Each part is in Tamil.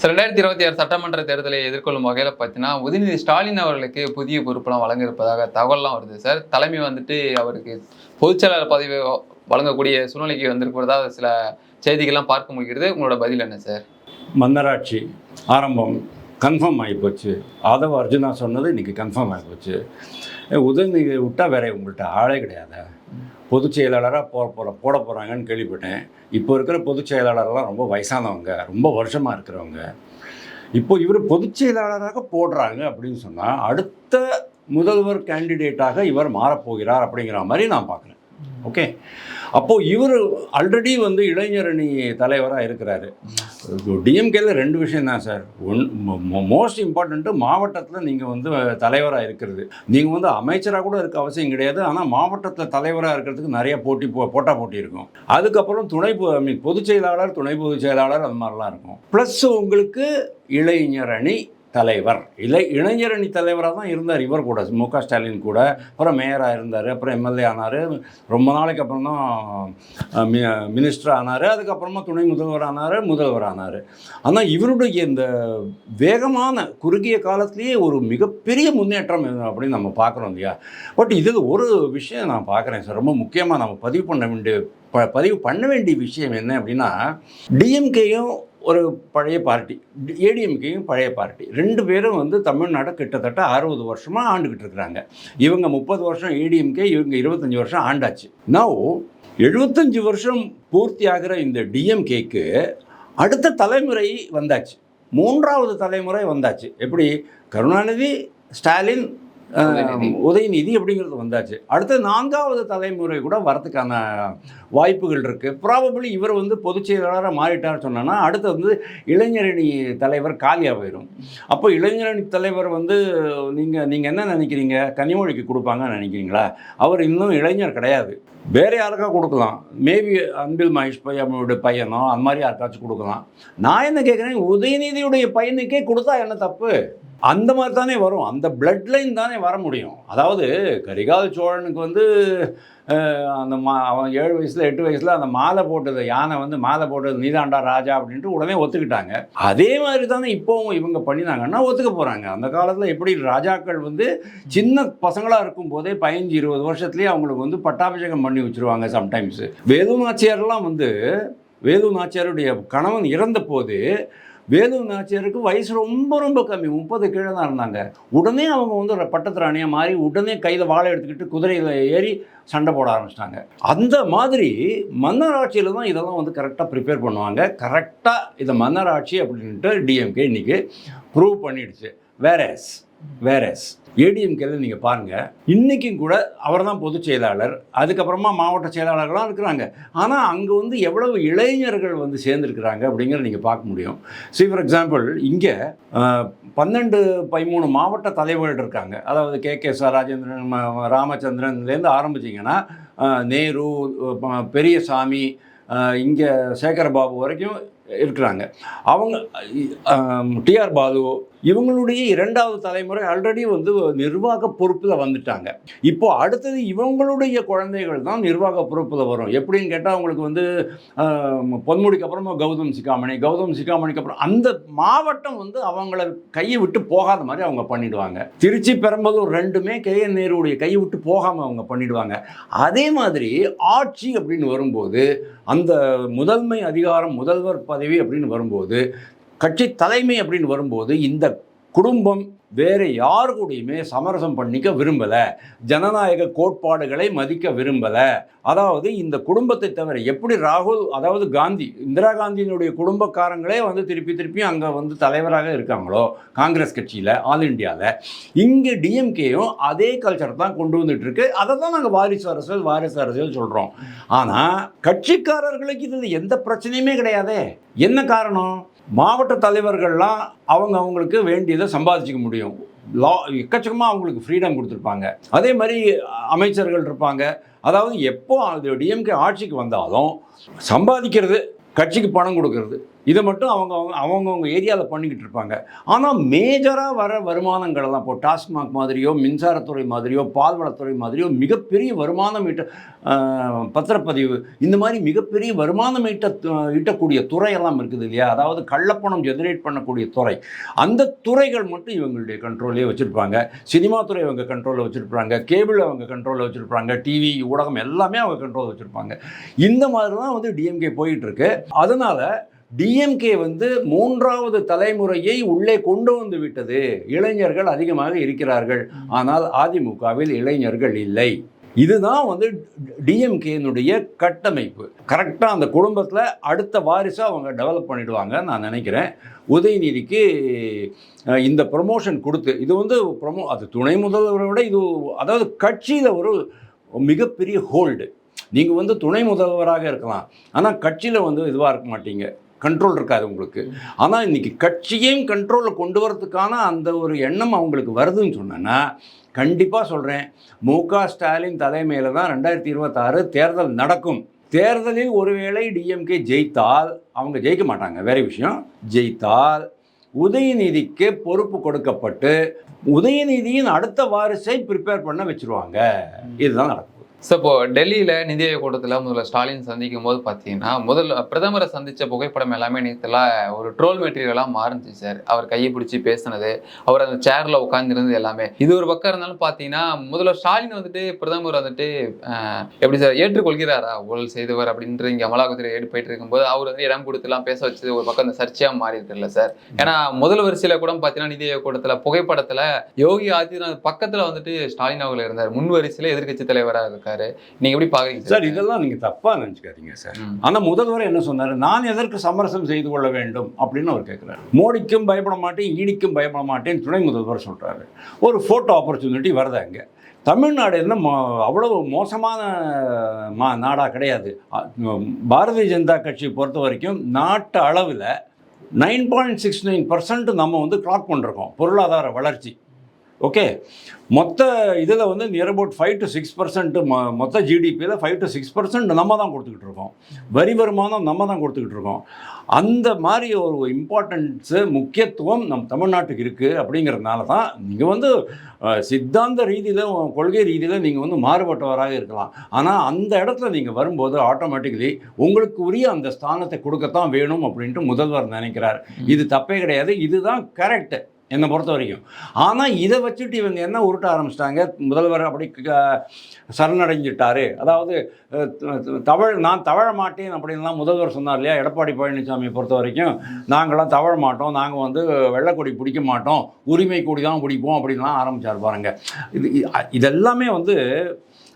சார் ரெண்டாயிரத்தி இருபத்தி ஆறு சட்டமன்ற தேர்தலை எதிர்கொள்ளும் வகையில் பார்த்தீங்கன்னா உதயநிதி ஸ்டாலின் அவர்களுக்கு புதிய பொறுப்பெல்லாம் வழங்க இருப்பதாக தகவல்லாம் வருது. சார் தலைமை வந்துட்டு அவருக்கு பொதுச்செயலாளர் பதவி வழங்கக்கூடிய சூழ்நிலைக்கு வந்திருக்கிறதா சில செய்திகள்லாம் பார்க்க முடிகிறது. உங்களோட பதில் என்ன சார் மன்னராட்சி ஆரம்பம் கன்ஃபார்ம் ஆகிப்போச்சு. ஆதவ அர்ஜுனா சொன்னது இன்றைக்கி கன்ஃபார்ம் ஆகிப்போச்சு. உதயநிதி விட்டால் வேற உங்கள்கிட்ட ஆளே கிடையாது. பொதுச் செயலாளராக போட போகிற போட போகிறாங்கன்னு கேள்விப்பட்டேன். இப்போ இருக்கிற பொதுச் செயலாளர்லாம் ரொம்ப வயசானவங்க ரொம்ப வருஷமாக இருக்கிறவங்க. இப்போ இவர் பொதுச் செயலாளராக போடுறாங்க அப்படின்னு சொன்னால் அடுத்த முதல்வர் கேண்டிடேட்டாக இவர் மாறப்போகிறார் அப்படிங்கிற மாதிரி நான் பார்க்குறேன் ஓகே? அப்போது இவர் ஆல்ரெடி வந்து இளைஞரணி தலைவராக இருக்கிறாரு. டிஎம்கேல ரெண்டு விஷயம் தான் சார். ஒன் மோஸ்ட் இம்பார்ட்டண்ட்டு மாவட்டத்தில் நீங்கள் வந்து தலைவராக இருக்கிறது. நீங்கள் வந்து அமைச்சராக கூட இருக்க அவசியம் கிடையாது. ஆனால் மாவட்டத்தில் தலைவராக இருக்கிறதுக்கு நிறைய போட்டி போ போட்டா போட்டி இருக்கும். அதுக்கப்புறம் துணை பொ- I பொதுச் செயலாளர் துணை பொதுச் செயலாளர் அது மாதிரிலாம் இருக்கும். ப்ளஸ் உங்களுக்கு இளைஞரணி தலைவர். இல்லை இளைஞரணி தலைவராக தான் இருந்தார். இவர் கூட மு க ஸ்டாலின் கூட. அப்புறம் மேயராக இருந்தார். அப்புறம் எம்எல்ஏ ஆனார். ரொம்ப நாளைக்கு அப்புறம் தான் மினிஸ்டர் ஆனார். அதுக்கப்புறமா துணை முதல்வர் ஆனார் முதல்வர் ஆனார். ஆனால் இவருடைய இந்த வேகமான குறுகிய காலத்திலேயே ஒரு மிகப்பெரிய முன்னேற்றம் அப்படின்னு நம்ம பார்க்குறோம் இல்லையா? பட் இதில் ஒரு விஷயம் நான் பார்க்குறேன் சார். ரொம்ப முக்கியமாக நம்ம பதிவு பண்ண வேண்டிய ப பதிவு பண்ண வேண்டிய விஷயம் என்ன அப்படின்னா டிஎம்கேயும் ஒரு பழைய பார்ட்டி. ஏடிஎம்கேயும் பழைய பார்ட்டி. ரெண்டு பேரும் வந்து தமிழ்நாடு கிட்டத்தட்ட அறுபது வருஷமாக ஆண்டுக்கிட்டு இருக்கிறாங்க. இவங்க முப்பது வருஷம் ஏடிஎம்கே இவங்க இருபத்தஞ்சி வருஷம் ஆண்டாச்சு. நான் எழுபத்தஞ்சு வருஷம் பூர்த்தி ஆகிற இந்த டிஎம்கேக்கு அடுத்த தலைமுறை வந்தாச்சு. மூன்றாவது தலைமுறை வந்தாச்சு. எப்படி? கருணாநிதி ஸ்டாலின் உதயநிதி. அப்படிங்கிறது வந்தாச்சு. அடுத்த நான்காவது தலைமுறை கூட வரதுக்கான வாய்ப்புகள் இருக்குது ப்ராபபிளி இவர் வந்து பொதுச் செயலாளராக மாறிட்டார் சொன்னோன்னா அடுத்து வந்து இளைஞரணி தலைவர் காலியாக போயிடும் அப்போ இளைஞரணி தலைவர் வந்து நீங்கள் நீங்கள் என்ன நினைக்கிறீங்க? கனிமொழிக்கு கொடுப்பாங்கன்னு நினைக்கிறீங்களா? அவர் இன்னும் இளைஞர் கிடையாது. வேறு யாருக்கா கொடுக்கலாம்? மேபி அன்பில் மகேஷ் பையனோட பையனோ அந்த மாதிரி யாருக்காச்சும் கொடுக்கலாம். நான் என்ன கேட்குறேன் உதயநிதியுடைய பையனுக்கே கொடுத்தா என்ன தப்பு? அந்த மாதிரி தானே வரும். அந்த பிளட் லைன் தானே வர முடியும். அதாவது கரிகால் சோழனுக்கு வந்து அந்த மா அவன் ஏழு வயசில் எட்டு வயசில் அந்த மாலை போட்டது யானை வந்து மாலை போட்டது நீதாண்டா ராஜா அப்படின்ட்டு உடனே ஒத்துக்கிட்டாங்க. அதே மாதிரி தானே இப்போவும் இவங்க பண்ணினாங்கன்னா ஒத்துக்க போகிறாங்க அந்த காலத்தில் எப்படி ராஜாக்கள் வந்து சின்ன பசங்களாக இருக்கும் போதே பதினஞ்சு இருபது வருஷத்துலேயே அவங்களுக்கு வந்து பட்டாபிஷேகம் பண்ணி வச்சுருவாங்க சம்டைம்ஸு வேலு நாச்சியார்லாம் வந்து வேலு நாச்சியாருடைய கணவன் இறந்த போது வேலு நாச்சியாருக்கு வயசு ரொம்ப ரொம்ப கம்மி. முப்பது கீழே தான் இருந்தாங்க. உடனே அவங்க வந்து ஒரு பட்டத்து ராணியாக மாறி உடனே கையில் வாழை எடுத்துக்கிட்டு குதிரையில் ஏறி சண்டை போட ஆரம்பிச்சிட்டாங்க. அந்த மாதிரி மன்னர் ஆட்சியில் தான் இதெல்லாம் வந்து கரெக்டாக ப்ரிப்பேர் பண்ணுவாங்க. கரெக்டாக இதை மன்னராட்சி அப்படின்ட்டு டிஎம்கே இன்னைக்கு ப்ரூவ் பண்ணிடுச்சு. வேறஸ் வேறஸ் ஏடிஎம்கேல நீங்கள் பாருங்கள் இன்றைக்கும் கூட அவர் தான் பொதுச் செயலாளர் அதுக்கப்புறமா மாவட்ட செயலாளர்களாக இருக்கிறாங்க. ஆனால் அங்கே வந்து எவ்வளவு இளைஞர்கள் வந்து சேர்ந்துருக்கிறாங்க அப்படிங்கிறத நீங்கள் பார்க்க முடியும். சி ஃபார் எக்ஸாம்பிள் இங்கே பன்னெண்டு பதிமூணு மாவட்ட தலைவர்கள் இருக்காங்க. அதாவது கே. கே. சார் ராஜேந்திரன் ராமச்சந்திரன்லேருந்து ஆரம்பிச்சிங்கன்னா நேரு பெரியசாமி இங்கே சேகரபாபு வரைக்கும் இருக்கிறாங்க. அவங்க டிஆர் பாலு இவங்களுடைய இரண்டாவது தலைமுறை ஆல்ரெடி வந்து நிர்வாக பொறுப்பில் வந்துட்டாங்க. இப்போ அடுத்தது இவங்களுடைய குழந்தைகள் தான் நிர்வாக பொறுப்பில் வரும். எப்படின்னு கேட்டால் அவங்களுக்கு வந்து பொன்முடிக்கு அப்புறமா கௌதம் சிக்காமணி கௌதம் சிக்காமணிக்கு அப்புறம் அந்த மாவட்டம் வந்து அவங்கள கையை விட்டு போகாத மாதிரி அவங்க பண்ணிடுவாங்க. திருச்சி பெரம்பலூர் ரெண்டுமே கே. என். நேருடைய கையை விட்டு போகாமல் அவங்க பண்ணிடுவாங்க. அதே மாதிரி ஆட்சி அப்படின்னு வரும்போது அந்த முதன்மை அதிகாரம் முதல்வர் பதவி அப்படின்னு வரும்போது கட்சி தலைமை அப்படின்னு வரும்போது இந்த குடும்பம் வேறு யார் கூடயுமே சமரசம் பண்ணிக்க விரும்பலை. ஜனநாயக கோட்பாடுகளை மதிக்க விரும்பலை. அதாவது இந்த குடும்பத்தை தவிர எப்படி ராகுல் அதாவது காந்தி இந்திரா காந்தியினுடைய குடும்பக்காரங்களே வந்து திருப்பி திருப்பி அங்கே வந்து தலைவராக இருக்காங்களோ காங்கிரஸ் கட்சியில் ஆல் இந்தியாவில் இங்கே டிஎம்கேயும் அதே கல்ச்சர் தான் கொண்டு வந்துட்டு இருக்கு. அதை தான் நாங்கள் வாரிசு அரசியல் வாரிசு அரசியல் சொல்கிறோம் ஆனால் கட்சிக்காரர்களுக்கு இது எந்த பிரச்சனையுமே கிடையாதே. என்ன காரணம்? மாவட்ட தலைவர்கள்லாம் அவங்க அவங்களுக்கு வேண்டியதை சம்பாதிச்சிக்க முடியும். லா எக்கச்சக்கமாக அவங்களுக்கு ஃப்ரீடம் கொடுத்துருப்பாங்க. அதே மாதிரி அமைச்சர்கள் இருப்பாங்க. அதாவது எப்போ அது டிஎம்கே ஆட்சிக்கு வந்தாலும் சம்பாதிக்கிறது கட்சிக்கு பணம் கொடுக்கறது இதை மட்டும் அவங்க அவங்க அவங்கவுங்க ஏரியாவில் பண்ணிக்கிட்டு இருப்பாங்க. ஆனால் மேஜராக வர வருமானங்கள் எல்லாம் இப்போ டாஸ்மாக் மாதிரியோ மின்சாரத்துறை மாதிரியோ பால்வளத்துறை மாதிரியோ மிகப்பெரிய வருமானம் ஈட்ட பத்திரப்பதிவு இந்த மாதிரி மிகப்பெரிய வருமானம் ஈட்ட ஈட்டக்கூடிய துறையெல்லாம் இருக்குது இல்லையா? அதாவது கள்ளப்பணம் ஜெனரேட் பண்ணக்கூடிய துறை. அந்த துறைகள் மட்டும் இவங்களுடைய கண்ட்ரோல்லே வச்சுருப்பாங்க. சினிமா துறை அவங்க கண்ட்ரோலில் வச்சுருப்பாங்க. கேபிள் அவங்க கண்ட்ரோலில் வச்சுருப்பாங்க. டிவி ஊடகம் எல்லாமே அவங்க கண்ட்ரோல் வச்சுருப்பாங்க. இந்த மாதிரி தான் வந்து டிஎம்கே போயிட்டுருக்கு அதனால் அதனால டிஎம்கே வந்து மூன்றாவது தலைமுறையை உள்ளே கொண்டு வந்து விட்டது. இளைஞர்கள் அதிகமாக இருக்கிறார்கள். ஆனால் அதிமுகவில் இளைஞர்கள் இல்லை. இதுதான் வந்து டிஎம்கேனுடைய கட்டமைப்பு. கரெக்டாக அந்த குடும்பத்தில் அடுத்த வாரிசாக அவங்க டெவலப் பண்ணிடுவாங்க நான் நினைக்கிறேன். உதயநிதிக்கு இந்த ப்ரொமோஷன் கொடுத்து இது வந்து ப்ரொமோ அது துணை முதல்வரை விட இது அதாவது கட்சியில் ஒரு மிகப்பெரிய ஹோல்டு நீங்கள் வந்து துணை முதல்வராக இருக்கலாம். ஆனால் கட்சியில் வந்து இதுவாக இருக்க மாட்டீங்க. கண்ட்ரோல் இருக்காது உங்களுக்கு. ஆனால் இன்னைக்கு கட்சியையும் கண்ட்ரோலில் கொண்டு வரதுக்கான அந்த ஒரு எண்ணம் அவங்களுக்கு வருதுன்னு சொன்னேன்னா கண்டிப்பாக சொல்கிறேன் மு க ஸ்டாலின் தலைமையில் தான் ரெண்டாயிரத்தி இருபத்தாறு தேர்தல் நடக்கும். தேர்தலில் ஒருவேளை டிஎம்கே ஜெயித்தால் அவங்க ஜெயிக்க மாட்டாங்க. வேற விஷயம் ஜெயித்தால் உதயநிதிக்கு பொறுப்பு கொடுக்கப்பட்டு உதயநிதியின் அடுத்த வாரிசை ப்ரிப்பேர் பண்ண வச்சிருவாங்க. இதுதான் நடக்கும். ஸோ இப்போ டெல்லியில் நிதி ஆயோக் கூட்டத்தில் முதல்ல ஸ்டாலின் சந்திக்கும் போது பார்த்தீங்கன்னா முதல்ல பிரதமரை சந்தித்த புகைப்படம் எல்லாமே நேற்றுல ஒரு ட்ரோல் மெட்டீரியலாக மாறுந்துச்சு சார் அவர் கையை பிடிச்சி பேசினது அவர் அந்த சேரில் உட்காந்துருந்தது எல்லாமே. இது ஒரு பக்கம் இருந்தாலும் பார்த்தீங்கன்னா முதல்ல ஸ்டாலின் வந்துட்டு பிரதமர் வந்துட்டு எப்படி சார் ஏற்றுக்கொள்கிறாரா? ஊழல் செய்தவர் அப்படின்ற இங்கே அமலாக்கத்துறை ஏடு போயிட்டு இருக்கும்போது அவர் வந்து இடம் கொடுத்துலாம் பேச வச்சது ஒரு பக்கம் அந்த சர்ச்சையாக மாறி இருக்குல்ல சார் ஏன்னா முதல் வரிசையில் கூட பார்த்தீங்கன்னா நிதி ஆயோக் கூட்டத்தில் புகைப்படத்தில் யோகி ஆதித்யநாத் பக்கத்தில் வந்துட்டு ஸ்டாலின் அவர்கள் இருந்தார். முன் வரிசையில் எதிர்க்கட்சி தலைவராக இருக்கார். நீங்க எப்படி பாக்குறீங்க சார் இதெல்லாம் நீங்கள் தப்பாக நினச்சிக்காதீங்க சார். ஆனால் முதல்வர் என்ன சொன்னார்? நான் எதற்கு சமரசம் செய்து கொள்ள வேண்டும்? அப்படின்னு அவர் கேட்குறாரு மோடிக்கும் பயப்பட மாட்டேன் ஈடிக்கும் பயப்பட மாட்டேன் துணை முதல்வர் சொல்கிறாரு ஒரு ஃபோட்டோ ஆப்பர்ச்சுனிட்டி வருது அங்கே தமிழ்நாடு என்ன மோ அவ்வளவு மோசமான மா நாடாக கிடையாது. பாரதிய ஜனதா கட்சியை பொறுத்த வரைக்கும் நாட்டு அளவில் nine point six nine percent நம்ம வந்து கிளாக் பண்ணிருக்கோம். பொருளாதார வளர்ச்சி. ஓகே மொத்த இதில் வந்து near about five to six percent மொத்த ஜிடிபியில் ஃபைவ் டு சிக்ஸ் பர்சன்ட் நம்ம தான் கொடுத்துக்கிட்டு இருக்கோம். வரி வருமானம் நம்ம தான் கொடுத்துக்கிட்டு இருக்கோம். அந்த மாதிரி ஒரு இம்பார்ட்டன்ஸு முக்கியத்துவம் நம் தமிழ்நாட்டுக்கு இருக்குது அப்படிங்கிறதுனால தான் நீங்கள் வந்து சித்தாந்த ரீதியில் கொள்கை ரீதியில் நீங்கள் வந்து மாறுபட்டவராக இருக்கலாம். ஆனால் அந்த இடத்துல நீங்கள் வரும்போது ஆட்டோமேட்டிக்கலி உங்களுக்கு உரிய அந்த ஸ்தானத்தை கொடுக்கத்தான் வேணும் அப்படின்ட்டு முதல்வர் நினைக்கிறார். இது தப்பே கிடையாது. இதுதான் கரெக்ட் என்னை பொறுத்த வரைக்கும். ஆனால் இதை வச்சுட்டு இவங்க என்ன உருட்ட ஆரம்பிச்சிட்டாங்க? முதல்வர் அப்படி க- சரணடைஞ்சிட்டாரு. அதாவது தவழ் நான் தவழ மாட்டேன் அப்படின்லாம் முதல்வர் சொன்னார் இல்லையா? எடப்பாடி பழனிசாமியை பொறுத்த வரைக்கும். நாங்களாம் தவழ மாட்டோம். நாங்கள் வந்து வெள்ளைக்கொடி பிடிக்க மாட்டோம். உரிமை கொடி தான் பிடிப்போம் அப்படின்லாம் ஆரம்பித்தார் பாருங்க. இது இதெல்லாமே வந்து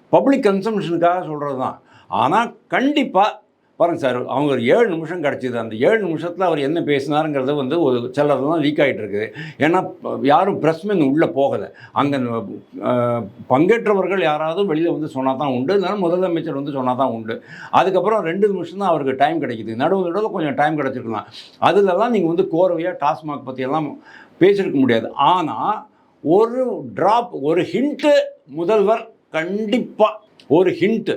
பப்ளிக் கன்சம்ஷனுக்காக சொல்கிறது தான் ஆனால் கண்டிப்பாக பாருங்க சார் அவங்க ஒரு ஏழு நிமிஷம் கிடச்சிது. அந்த ஏழு நிமிஷத்தில் அவர் என்ன பேசினாருங்கிறது வந்து ஒரு சிலதெல்லாம் லீக் ஆகிட்டு இருக்குது ஏன்னா யாரும் பிரஸ்மென் உள்ளே போகலை. அங்கே பங்கேற்றவர்கள் யாராவது வெளியில் வந்து சொன்னால் தான் உண்டு. இல்லைன்னா முதலமைச்சர் வந்து சொன்னால் தான் உண்டு. அதுக்கப்புறம் ரெண்டு நிமிஷம் தான் அவருக்கு டைம் கிடைக்குது. நடுவு நடுவில் கொஞ்சம் டைம் கிடச்சிருக்கலாம். அதிலலாம் நீங்கள் வந்து கோர்வையாக டாஸ்மாக் பற்றியெல்லாம் பேசியிருக்க முடியாது. ஆனால் ஒரு ட்ராப் ஒரு ஹிண்ட்டு முதல்வர் கண்டிப்பாக ஒரு ஹிண்ட்டு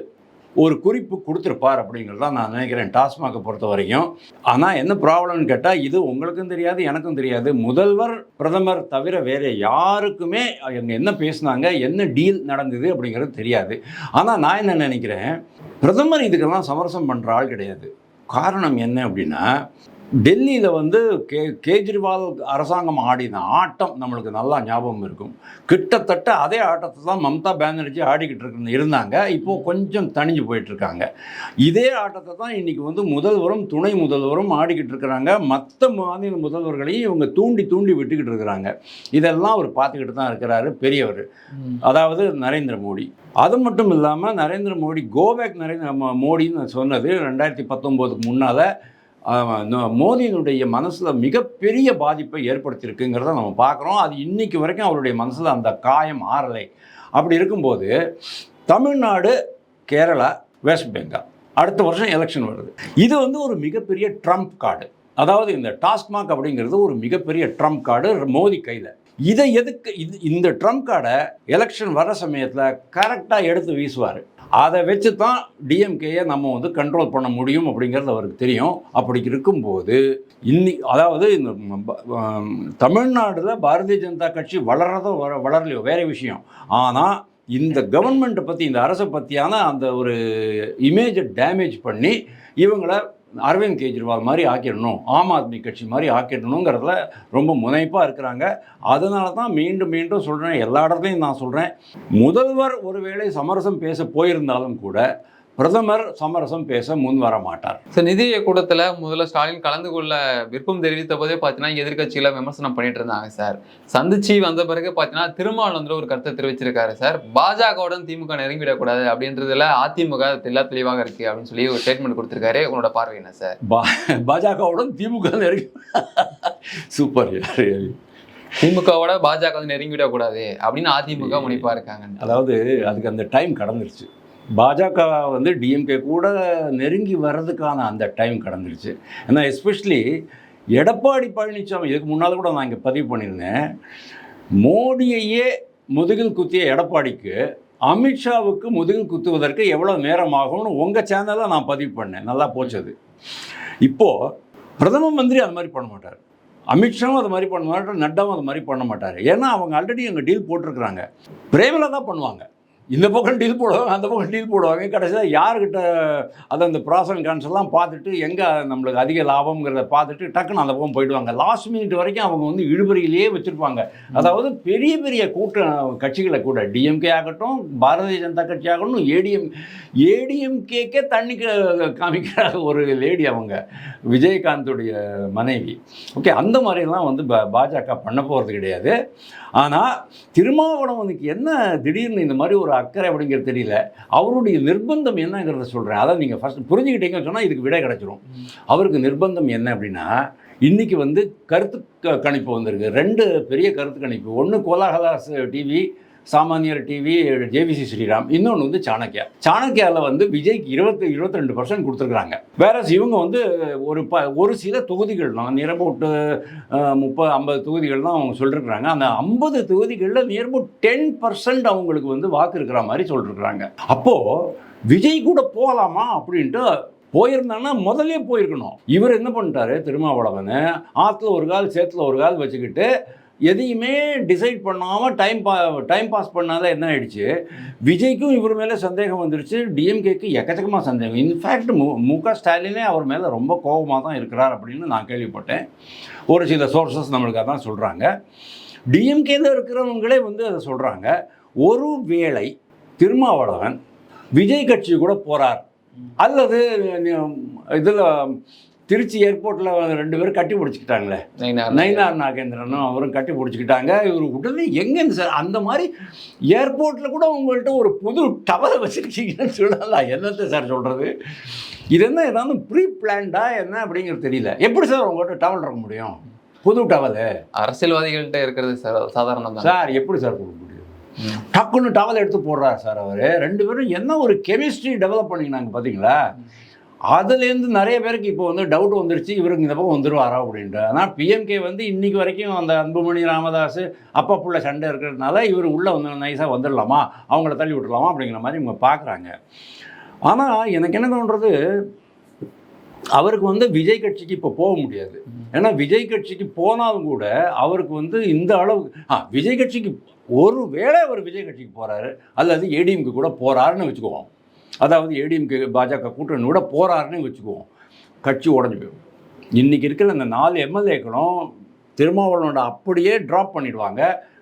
ஒரு குறிப்பு கொடுத்துருப்பார் அப்படிங்கிறது தான் நான் நினைக்கிறேன் டாஸ்மாகை பொறுத்த வரைக்கும். ஆனால் என்ன ப்ராப்ளம்னு கேட்டால் இது உங்களுக்கும் தெரியாது எனக்கும் தெரியாது. முதல்வர் பிரதமர் தவிர வேறு யாருக்குமே அவங்க என்ன பேசுனாங்க என்ன டீல் நடந்தது அப்படிங்கிறது தெரியாது. ஆனால் நான் என்ன நினைக்கிறேன் பிரதமர் இதுக்கெல்லாம் சமரசம் பண்ணுற ஆள் கிடையாது. காரணம் என்ன அப்படின்னா டெல்லியில் வந்து கே கேஜ்ரிவால் அரசாங்கம் ஆடின ஆட்டம் நம்மளுக்கு நல்லா ஞாபகம் இருக்கும். கிட்டத்தட்ட அதே ஆட்டத்தை தான் மம்தா பானர்ஜி ஆடிக்கிட்டு இருக்கு இருந்தாங்க. இப்போது கொஞ்சம் தணிஞ்சு போயிட்டு இருக்காங்க இதே ஆட்டத்தை தான் இன்னைக்கு வந்து முதல்வரும் துணை முதல்வரும் ஆடிக்கிட்டு இருக்கிறாங்க. மற்ற மாநில முதல்வர்களையும் இவங்க தூண்டி தூண்டி விட்டுக்கிட்டு இருக்கிறாங்க. இதெல்லாம் அவர் பார்த்துக்கிட்டு தான் இருக்கிறாரு பெரியவர். அதாவது நரேந்திர மோடி. அது மட்டும் இல்லாமல் நரேந்திர மோடி கோபேக் நரேந்திர மோ- மோடின்னு சொன்னது ரெண்டாயிரத்தி பத்தொம்போதுக்கு முன்னால் மோதியினுடைய மனசில் மிகப்பெரிய பாதிப்பை ஏற்படுத்தியிருக்குங்கிறத நம்ம பார்க்குறோம். அது இன்னைக்கு வரைக்கும் அவருடைய மனசில் அந்த காயம் ஆறலை. அப்படி இருக்கும்போது தமிழ்நாடு கேரளா வெஸ்ட் பெங்கால் அடுத்த வருஷம் எலெக்ஷன் வருது. இது வந்து ஒரு மிகப்பெரிய ட்ரம்ப் கார்டு. அதாவது இந்த டாஸ்மாக் அப்படிங்கிறது ஒரு மிகப்பெரிய ட்ரம்ப் கார்டு மோதி கையில். இதை எதுக்கு இது இந்த ட்ரம்ப் கார்டை எலெக்ஷன் வர சமயத்தில் கரெக்டாக எடுத்து வீசுவார். அதை வச்சு தான் டிஎம்கேயை நம்ம வந்து கண்ட்ரோல் பண்ண முடியும் அப்படிங்கிறது அவருக்கு தெரியும். அப்படி இருக்கும்போது இன்னி அதாவது இந்த தமிழ்நாட்டில் பாரதிய ஜனதா கட்சி வளர்றதோ வர வளரலையோ வேற விஷயம். ஆனால் இந்த கவர்மெண்ட்டை பற்றி இந்த அரசை பற்றியான அந்த ஒரு இமேஜை டேமேஜ் பண்ணி இவங்களை அரவிந்த் கெஜ்ரிவால் மாதிரி ஆக்கிடணும் ஆம் ஆத்மி கட்சி மாதிரி ஆக்கிடணுங்கிறதுல ரொம்ப முனைப்பாக இருக்கிறாங்க. அதனால தான் மீண்டும் மீண்டும் சொல்கிறேன் எல்லா இடத்துலையும் நான் சொல்கிறேன் முதல்வர் ஒருவேளை சமரசம் பேச போயிருந்தாலும் கூட பிரதமர் சமரசம் பேச முன் வர மாட்டார். சார் நிதிய கூட்டத்துல முதல்ல ஸ்டாலின் கலந்து கொள்ள விருப்பம் தெரிவித்த போதே பார்த்தீங்கன்னா எதிர்க்கட்சியில விமர்சனம் பண்ணிட்டு இருந்தாங்க சார். சந்திச்சு வந்த பிறகு பார்த்தீங்கன்னா திருமாவளவன் ஒரு கருத்தை தெரிவிச்சிருக்காரு சார். பாஜகவுடன் திமுக நெருங்கிவிடக்கூடாது அப்படின்றதுல அதிமுக தெல்ல தெளிவாக இருக்கு அப்படின்னு சொல்லி ஒரு ஸ்டேட்மெண்ட் கொடுத்திருக்காரு. உங்களோட பார்வை என்ன சார்? பாஜகவுடன் திமுக நெருங்கி சூப்பர் திமுகவோட பாஜக வந்து நெருங்கிவிடக்கூடாது அப்படின்னு அதிமுக முனைப்பா இருக்காங்க அதாவது அதுக்கு அந்த டைம் கடந்துருச்சு. பாஜக வந்து டிஎம்கே கூட நெருங்கி வர்றதுக்கான அந்த டைம் கடந்துருச்சு. ஏன்னா எஸ்பெஷலி எடப்பாடி பழனிசாமி இதுக்கு முன்னால் கூட நான் இங்கே பதிவு பண்ணியிருந்தேன். மோடியையே முதுகில் குத்திய எடப்பாடிக்கு அமித்ஷாவுக்கு முதுகில் குத்துவதற்கு எவ்வளோ நேரம் ஆகும்னு உங்கள் சேனலில் நான் பதிவு பண்ணேன். நல்லா போச்சது இப்போது பிரதம மந்திரி அது மாதிரி பண்ண மாட்டார். அமித்ஷாவும் அது மாதிரி பண்ண மாட்டார் நட்டாவும் அது மாதிரி பண்ண மாட்டார். ஏன்னா அவங்க ஆல்ரெடி அங்கே டீல் போட்டிருக்கிறாங்க. பிரேமில் தான் பண்ணுவாங்க. இந்த பக்கம் டீல் போடுவாங்க அந்த பக்கம் டீல் போடுவாங்க. கடைசியாக யாருக்கிட்ட அதை அந்த ப்ராஸ் அண்ட் கான்ஸ்லாம் பார்த்துட்டு எங்கே நம்மளுக்கு அதிக லாபம்ங்கிறத பார்த்துட்டு டக்குன்னு அந்த பக்கம் போயிடுவாங்க. லாஸ்ட் மினிட் வரைக்கும் அவங்க வந்து இழுபறியிலேயே வச்சுருப்பாங்க. அதாவது பெரிய பெரிய கூட்ட கட்சிகளை கூட டிஎம்கே ஆகட்டும் பாரதிய ஜனதா கட்சி ஆகட்டும் ஏடிஎம் ஏடிஎம்கேக்கே தண்ணி காமிக்கிற ஒரு லேடி அவங்க விஜயகாந்துடைய மனைவி. ஓகே அந்த மாதிரிலாம் வந்து பாஜக பண்ண போகிறது கிடையாது. ஆனால் திருமாவளவனுக்கு என்ன திடீர்னு இந்த மாதிரி ஒரு அக்கறை அப்படிங்கிறது தெரியல. அவருடைய நிர்பந்தம் என்னங்கிறத சொல்கிறேன் அதை நீங்கள் ஃபஸ்ட் புரிஞ்சுக்கிட்டீங்கன்னு சொன்னால் இதுக்கு விடை கிடைச்சிரும். அவருக்கு நிர்பந்தம் என்ன அப்படின்னா இன்றைக்கி வந்து கருத்து க- கணிப்பு வந்திருக்கு. ரெண்டு பெரிய கருத்து கணிப்பு. ஒன்று கோலாகலாஸ் டிவி சாமானியர் TV J V C Sriram இன்னொன்று வந்து சாணக்கியா சாணக்கியாவில் வந்து விஜய்க்கு இருபத்தி இருபத்தி ரெண்டு பர்சன்ட் கொடுத்துருக்குறாங்க. வேற இவங்க வந்து ஒரு ப ஒரு சில தொகுதிகள் தான் நியர்போட்டு முப்பது ஐம்பது தொகுதிகள் தான் அவங்க சொல்லிருக்கிறாங்க. அந்த ஐம்பது தொகுதிகளில் நியர்போட் டென் பர்சன்ட் அவங்களுக்கு வந்து வாக்கு இருக்கிற மாதிரி சொல்லிருக்கிறாங்க. அப்போது விஜய் கூட போகலாமா அப்படின்ட்டு போயிருந்தாங்கன்னா முதல்ல போயிருக்கணும். இவர் என்ன பண்ணிட்டாரு? திருமாவளவன் ஆற்றுல ஒரு கால் சேத்துல ஒரு கால் வச்சுக்கிட்டு எதையுமே டிசைட் பண்ணாமல் டைம் பா டைம் பாஸ் பண்ணாத என்ன ஆயிடுச்சு? விஜய்க்கும் இவர் மேலே சந்தேகம் வந்துருச்சு. டிஎம்கேக்கு எக்கச்சக்கமாக சந்தேகம். இன்ஃபேக்ட் மு மு க ஸ்டாலினே அவர் மேலே ரொம்ப கோபமாக தான் இருக்கிறார் அப்படின்னு நான் கேள்விப்பட்டேன். ஒரு சில சோர்சஸ் நம்மளுக்கு அதான் சொல்கிறாங்க டிஎம்கேல இருக்கிறவங்களே வந்து அதை சொல்கிறாங்க ஒரு வேளை திருமாவளவன் விஜய் கட்சி கூட போகிறார் அல்லது இதில் திருச்சி ஏர்போர்ட்டில் ரெண்டு பேரும் கட்டி பிடிச்சிக்கிட்டாங்களே. நயினார் நாகேந்திரனும் அவரும் கட்டி பிடிச்சிக்கிட்டாங்க. இவர் உடனே எங்கேருந்து சார்? அந்த மாதிரி ஏர்போர்ட்டில் கூட உங்கள்கிட்ட ஒரு புது டவரை வச்சுருக்கீங்கன்னு சொல்லலாம் என்னத்தை சார் சொல்கிறது இது என்ன ஏதாவது ப்ரீ பிளான்டா என்ன அப்படிங்கிறது தெரியல. எப்படி சார் உங்கள்கிட்ட டவல் இருக்க முடியும்? புது டவலு அரசியல்வாதிகள்கிட்ட இருக்கிறது சார் சாதாரணம் சார் எப்படி சார் கொடுக்க முடியும்? டக்குன்னு டவல் எடுத்து போடுறாரு சார் அவர். ரெண்டு பேரும் என்ன ஒரு கெமிஸ்ட்ரி டெவலப் பண்ணிக்கினாங்க பார்த்தீங்களா அதுலேருந்து நிறைய பேருக்கு இப்போ வந்து டவுட் வந்துருச்சு இவருக்கு இந்த பக்கம் வந்துடுவாரா அப்படின்ட்டு. ஆனால் பிஎம்கே வந்து இன்றைக்கி வரைக்கும் அந்த அன்புமணி ராமதாஸ் அப்பப்புள்ள சண்டை இருக்கிறதுனால இவர் உள்ளே வந்து நைஸாக வந்துடலாமா அவங்கள தள்ளி விட்டுலாமா அப்படிங்கிற மாதிரி இவங்க பார்க்குறாங்க. ஆனால் எனக்கு என்ன தோன்றது அவருக்கு வந்து விஜய் கட்சிக்கு இப்போ போக முடியாது. ஏன்னா விஜய் கட்சிக்கு போனாலும் கூட அவருக்கு வந்து இந்த அளவுக்கு ஆ விஜய் கட்சிக்கு ஒரு வேளை அவர் விஜய் கட்சிக்கு போகிறாரு அல்லது ஏடிஎம்க்கு கூட போகிறாருன்னு வச்சுக்குவோம். அதாவது ஏடிஎம்கே பாஜக கூட்டணி கூட போகிறாருன்னு வச்சுக்குவோம். கட்சி உடஞ்சி போயிடும். இன்றைக்கி இருக்கிற இந்த நாலு எம்எல்ஏக்களும் திருமாவளவனோட அப்படியே ட்ராப் பண்ணிடுவாங்க.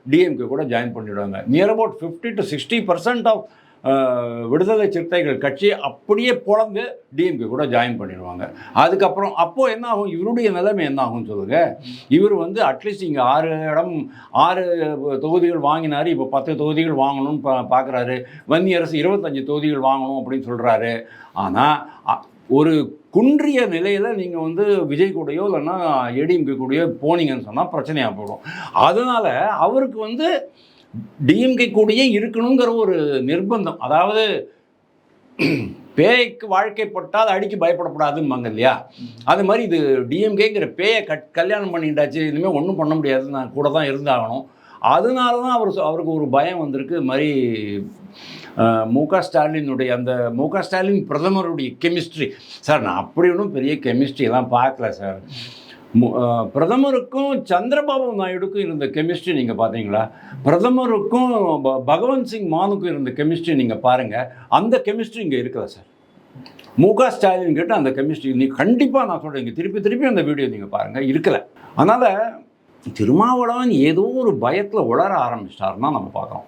டிஎம்கே கூட ஜாயின் பண்ணிடுவாங்க. Near about fifty to sixty percent of Viduthalai Siruthaigal கட்சி அப்படியே பொழந்து டிஎம்கே கூட ஜாயின் பண்ணிடுவாங்க. அதுக்கப்புறம் அப்போது என்ன ஆகும் இவருடைய நிலைமை என்ன ஆகும்னு சொல்லுங்கள் இவர் வந்து அட்லீஸ்ட் இங்கே ஆறு இடம் ஆறு தொகுதிகள் வாங்கினார். இப்போ பத்து தொகுதிகள் வாங்கணும்னு பா பார்க்குறாரு வன்னி அரசு இருபத்தஞ்சு தொகுதிகள் வாங்கணும் அப்படின்னு சொல்கிறாரு ஆனால் ஒரு குன்றிய நிலையில் நீங்கள் வந்து விஜய் கூடயோ இல்லைன்னா ஏடிஎம்கே கூடயோ போனீங்கன்னு சொன்னால் பிரச்சனையாக போயிடும். அதனால் அவருக்கு வந்து டிஎம்கே கூடயே இருக்கணுங்கிற ஒரு நிர்பந்தம். அதாவது பேய்க்கு வாழ்க்கைப்பட்டால் அடிக்கு பயப்படக்கூடாதும்பாங்க இல்லையா? அது மாதிரி இது டிஎம்கேங்கிற பேயை கட் கல்யாணம் பண்ணிட்டாச்சு இனிமேல் ஒன்றும் பண்ண முடியாது நான் கூட தான் இருந்தாகணும். அதனால தான் அவர் அவருக்கு ஒரு பயம் வந்திருக்கு. இது மாதிரி மு க ஸ்டாலினுடைய அந்த மு க ஸ்டாலின் பிரதமருடைய கெமிஸ்ட்ரி. சார் நான் அப்படி ஒன்றும் பெரிய கெமிஸ்ட்ரி எல்லாம் பார்க்கல சார். பிரதமருக்கும் சந்திரபாபு நாயுடுக்கும் இருந்த கெமிஸ்ட்ரி நீங்கள் பார்த்தீங்களா பிரதமருக்கும் ப- பகவந்த் சிங் மானுக்கும் இருந்த கெமிஸ்ட்ரி நீங்கள் பாருங்கள் அந்த கெமிஸ்ட்ரி இங்கே இருக்குதா சார்? மு க ஸ்டாலின் கிட்ட அந்த கெமிஸ்ட்ரி நீ கண்டிப்பாக நான் சொல்கிறேன் இங்கே திருப்பி திருப்பி அந்த வீடியோ நீங்கள் பாருங்கள் இருக்கல. அதனால் திருமாவளவன் ஏதோ ஒரு பயத்தில் உளர ஆரம்பிச்சிட்டாருன்னா நம்ம பார்க்குறோம்